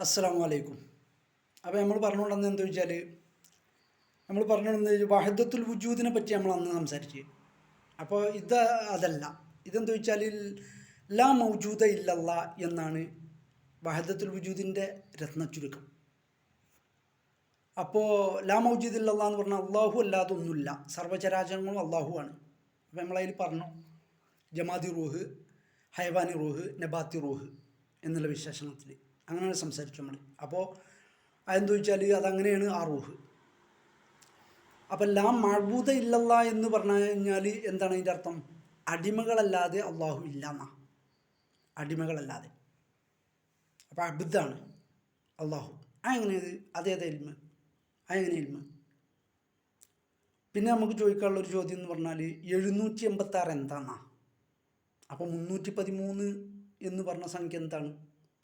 അസ്സലാമു അലൈക്കും അപ്പോൾ നമ്മൾ പറഞ്ഞുകൊണ്ടെന്ന് എന്താ വെച്ചാൽ നമ്മൾ പറഞ്ഞുകൊണ്ടെന്ന് വഹദത്തുൽ വുജൂദിനെ പറ്റി നമ്മൾ അന്ന് സംസാരിച്ച്. അപ്പോൾ ഇത് അതല്ല. ഇതെന്താ വെച്ചാൽ ലാ മൗജൂദ ഇല്ലല്ല എന്നാണ് വഹദത്തുൽ വുജൂദിന്റെ രത്ന ചുരുക്കം അപ്പോൾ ലാ മൗജൂദ് ഇല്ലല്ല എന്ന് പറഞ്ഞാൽ അള്ളാഹു അല്ലാതെ ഒന്നുമില്ല സർവചരാചരങ്ങളും അള്ളാഹുവാണ് അപ്പോൾ നമ്മളതിൽ പറഞ്ഞു ജമാതി റൂഹ് ഹൈവാനി റൂഹ് നബാത്തി റൂഹ് എന്നുള്ള വിശേഷണത്തിൽ. അങ്ങനെയാണ് സംസാരിച്ചു നമ്മൾ. അപ്പോൾ അതെന്ത് വെച്ചാൽ അതങ്ങനെയാണ് ആ റൂഹ് അപ്പം ലാ മഴബൂത ഇല്ലല്ല എന്ന് പറഞ്ഞു കഴിഞ്ഞാൽ എന്താണ് അതിന്റെ അർത്ഥം? അടിമകളല്ലാതെ അള്ളാഹു ഇല്ല എന്നാ. അടിമകളല്ലാതെ. അപ്പോൾ അബുദ്ധാണ് അള്ളാഹു ആ എങ്ങനെയത് അതേത് എൽമ്? ആ എങ്ങനെ എൽമ്? പിന്നെ നമുക്ക് ചോദിക്കാനുള്ള ഒരു ചോദ്യം എന്ന് പറഞ്ഞാൽ എഴുന്നൂറ്റി എൺപത്താറ് എന്താണെന്നാ അപ്പോൾ മുന്നൂറ്റി പതിമൂന്ന് എന്ന് പറഞ്ഞ സംഖ്യ എന്താണ്?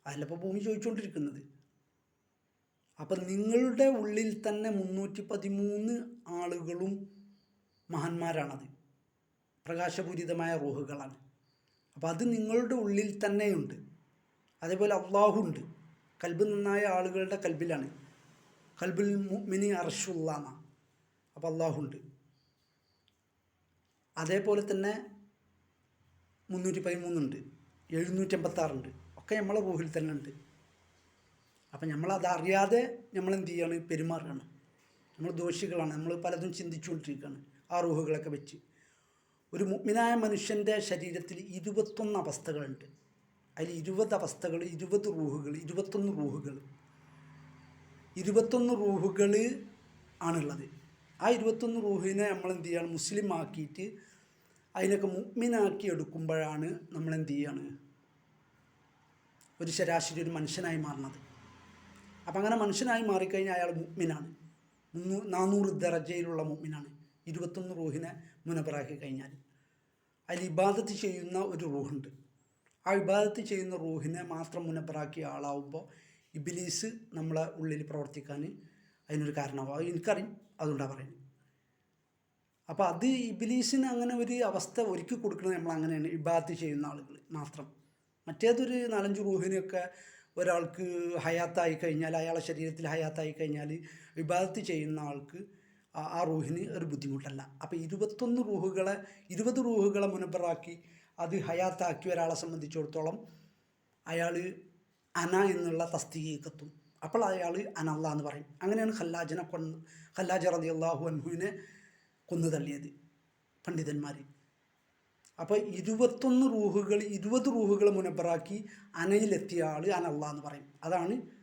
അതിലപ്പോൾ ഭൂമി ചോദിച്ചുകൊണ്ടിരിക്കുന്നത് അപ്പം നിങ്ങളുടെ ഉള്ളിൽ തന്നെ മുന്നൂറ്റി പതിമൂന്ന് ആളുകളും മഹാന്മാരാണത്. പ്രകാശപൂരിതമായ റൂഹുകളാണ്. അപ്പോൾ അത് നിങ്ങളുടെ ഉള്ളിൽ തന്നെയുണ്ട്. അതേപോലെ അള്ളാഹു ഉണ്ട്. കൽബ് നന്നായ ആളുകളുടെ കൽബിലാണ്. കൽബിൽ മിനി അർഷുള്ളാന്ന അപ്പോൾ അള്ളാഹുണ്ട് അതേപോലെ തന്നെ മുന്നൂറ്റി പതിമൂന്നുണ്ട് എഴുന്നൂറ്റി എൺപത്താറുണ്ട് ഒക്കെ നമ്മളെ റൂഹിൽ തന്നെ ഉണ്ട്. അപ്പം നമ്മളത് അറിയാതെ നമ്മൾ എന്ത് ചെയ്യാണ് പെരുമാറുകയാണ് നമ്മൾ ദോഷികളാണ്. നമ്മൾ പലതും ചിന്തിച്ചുകൊണ്ടിരിക്കുകയാണ് ആ റൂഹുകളൊക്കെ വെച്ച്. ഒരു മുഗ്മിനായ മനുഷ്യന്റെ ശരീരത്തിൽ ഇരുപത്തൊന്ന് അവസ്ഥകളുണ്ട്. അതിൽ ഇരുപത് അവസ്ഥകൾ ഇരുപത് റൂഹുകൾ ഇരുപത്തൊന്ന് റൂഹുകൾ. ഇരുപത്തൊന്ന് റൂഹുകൾ ആണുള്ളത്. ആ ഇരുപത്തൊന്ന് റൂഹിനെ നമ്മൾ എന്ത് ചെയ്യുകയാണ് മുസ്ലിം ആക്കിയിട്ട് അതിനൊക്കെ മുഗ്മിനാക്കി എടുക്കുമ്പോഴാണ് നമ്മൾ എന്ത് ചെയ്യാണ് ഒരു ശരാശരി ഒരു മനുഷ്യനായി മാറുന്നത് അപ്പം അങ്ങനെ മനുഷ്യനായി മാറിക്കഴിഞ്ഞാൽ അയാൾ മുഗ്മിനാണ് മുന്നൂ നാനൂറ് ദറജയിലുള്ള മുഗ്മിനാണ് ഇരുപത്തൊന്ന് റൂഹിനെ മുനബറാക്കി കഴിഞ്ഞാൽ. അതിൽ ഇബാദത്ത് ചെയ്യുന്ന ഒരു റൂഹുണ്ട്. ആ ഇബാദത്ത് ചെയ്യുന്ന റൂഹിനെ മാത്രം മുനബറാക്കിയ ആളാവുമ്പോൾ ഇബിലീസ് നമ്മളെ ഉള്ളിൽ പ്രവർത്തിക്കാൻ അതിനൊരു കാരണമാവും. അത് എനിക്കറിയും. അതുകൊണ്ടാണ് പറയുന്നത്. അപ്പോൾ അത് ഇബിലീസിന് അങ്ങനെ ഒരു അവസ്ഥ ഒരുക്കി കൊടുക്കുന്നത് നമ്മൾ അങ്ങനെയാണ് ഇബാദത്ത് ചെയ്യുന്ന ആളുകൾ മാത്രം. മറ്റേതൊരു നാലഞ്ച് റൂഹിനെയൊക്കെ ഒരാൾക്ക് ഹയാത്തായി കഴിഞ്ഞാൽ അയാളെ ശരീരത്തിൽ ഹയാത്തായി കഴിഞ്ഞാൽ വിഭാഗത്ത് ചെയ്യുന്ന ആൾക്ക് ആ- റൂഹിന് ഒരു ബുദ്ധിമുട്ടല്ല. അപ്പോൾ ഇരുപത്തൊന്ന് റൂഹുകളെ ഇരുപത് റൂഹുകളെ മുനബറാക്കി അത് ഹയാത്താക്കി ഒരാളെ സംബന്ധിച്ചിടത്തോളം അയാൾ അന എന്നുള്ള തസ്തികെത്തും അപ്പോൾ അയാൾ അനല്ല എന്ന് പറയും. അങ്ങനെയാണ് ഖല്ലാജിനെ കൊന്ന് ഖല്ലാജ് റതി അള്ളാഹു അൻഹുവിനെ കൊന്നു തള്ളിയത് പണ്ഡിതന്മാർ. അപ്പോൾ ഇരുപത്തൊന്ന് റൂഹുകൾ ഇരുപത് റൂഹുകൾ മുനബറാക്കി അനയിലെത്തിയ ആൾ അനല്ല എന്ന് പറയും. അതാണ്